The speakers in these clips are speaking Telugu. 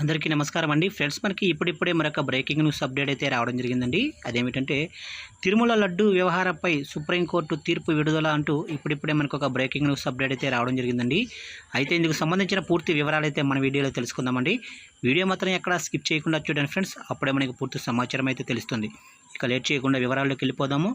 అందరికీ నమస్కారం అండి. ఫ్రెండ్స్ మనకి ఇప్పుడిప్పుడే మరొక బ్రేకింగ్ న్యూస్ అప్డేట్ అయితే రావడం జరిగిందండి. అదేమిటంటే తిరుమల లడ్డు వ్యవహారంపై సుప్రీంకోర్టు తీర్పు విడుదల అంటూ ఇప్పుడిప్పుడే మనకు ఒక బ్రేకింగ్ న్యూస్ అప్డేట్ అయితే రావడం జరిగిందండి. అయితే ఇందుకు సంబంధించిన పూర్తి వివరాలు అయితే మన వీడియోలో తెలుసుకుందామండి. వీడియో మాత్రం ఎక్కడ స్కిప్ చేయకుండా చూడండి ఫ్రెండ్స్. అప్పుడే మనకి పూర్తి సమాచారం అయితే తెలుస్తుంది. ఇక లేట్ చేయకుండా వివరాల్లోకి వెళ్ళిపోదాము.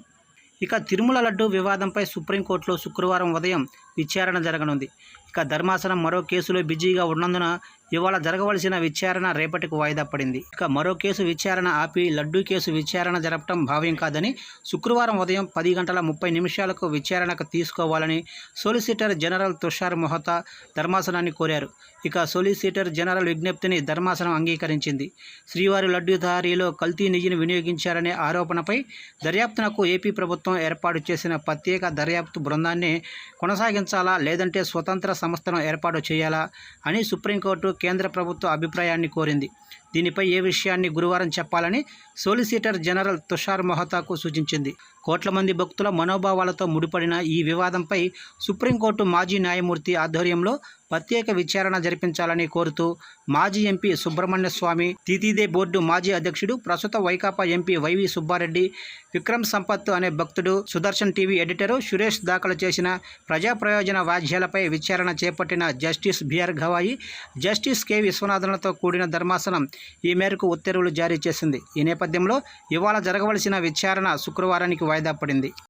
ఇక తిరుమల లడ్డు వివాదంపై సుప్రీంకోర్టులో శుక్రవారం ఉదయం విచారణ జరగనుంది. ఇక ధర్మాసనం మరో కేసులో బిజీగా ఉన్నందున ఇవాళ జరగవలసిన విచారణ రేపటికి వాయిదా పడింది. ఇక మరో కేసు విచారణ ఆపి లడ్డూ కేసు విచారణ జరపడం భావ్యం కాదని శుక్రవారం ఉదయం పది గంటల ముప్పై నిమిషాలకు విచారణకు తీసుకోవాలని సొలిసిటర్ జనరల్ తుషార్ మొహతా ధర్మాసనాన్ని కోరారు. ఇక సొలిసిటర్ జనరల్ విజ్ఞప్తిని ధర్మాసనం అంగీకరించింది. శ్రీవారి లడ్డూదారీలో కల్తీ నిధిని వినియోగించారనే ఆరోపణపై దర్యాప్తునకు ఏపీ ప్రభుత్వం ఏర్పాటు చేసిన ప్రత్యేక దర్యాప్తు బృందాన్ని కొనసాగించాలా లేదంటే స్వతంత్ర సంస్థను ఏర్పాటు చేయాలా అని సుప్రీంకోర్టు కేంద్ర ప్రభుత్వ అభిప్రాయాన్ని కోరింది దీనిపై ఏ విషయాన్ని గురువారం చెప్పాలని సోలిసిటర్ జనరల్ తుషార్ మొహతాకు సూచించింది. కోట్ల మంది భక్తుల మనోభావాలతో ముడిపడిన ఈ వివాదంపై సుప్రీంకోర్టు మాజీ న్యాయమూర్తి ఆధ్వర్యంలో ప్రత్యేక విచారణ జరిపించాలని కోరుతూ మాజీ ఎంపీ సుబ్రహ్మణ్య స్వామి తితిదే బోర్డు మాజీ అధ్యక్షుడు ప్రస్తుత వైకాపా ఎంపీ వైవి సుబ్బారెడ్డి విక్రమ్ సంపత్ అనే భక్తుడు సుదర్శన్ టీవీ ఎడిటరు సురేష్ దాఖలు చేసిన ప్రజా ప్రయోజన వ్యాజ్యాలపై విచారణ చేపట్టిన justice BR Gavai justice K విశ్వనాథన్లతో కూడిన ధర్మాసనం ఈ మేరకు ఉత్తర్వులు జారీ చేసింది. ఈ నేపథ్యంలో ఇవాళ జరగవలసిన విచారణ శుక్రవారానికి వాయిదా పడింది.